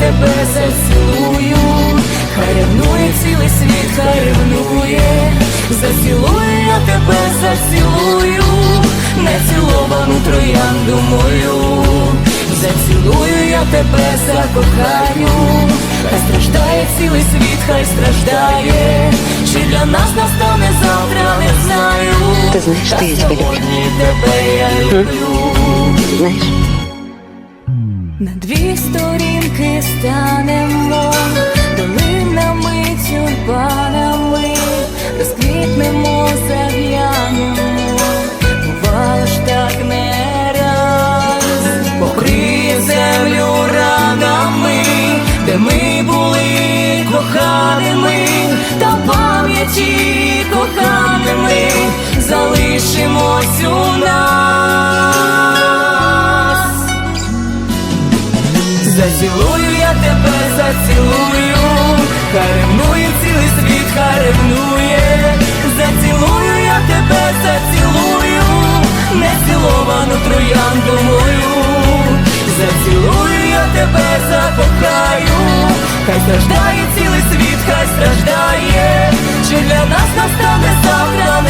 тебе зацілую, хай ревнує цілий світ, хай ревнує, зацілую я тебе, зацілую, неціловану троянду мою, зацілую я тебе, закохаю, хай страждає цілий світ, хай страждає, чи для нас настане завтра, не знаю. Ти знаєш, Та люблю? сьогодні тебе я люблю. Знаєш, На дві сторінки станемо долинами, тюльпанами, розквітнемо, зав'янемо, бувало ж так не раз, покриє землю ранами, де ми були коханими, та пам'яті коханими залишимось у нас. Зацілую я тебе, зацілую, хай ревнує цілий світ, хай ревнує, зацілую я тебе, зацілую, неціловану троянду мою, зацілую я тебе, закохаю, хай страждає цілий світ, хай страждає, чи для нас настане завтра,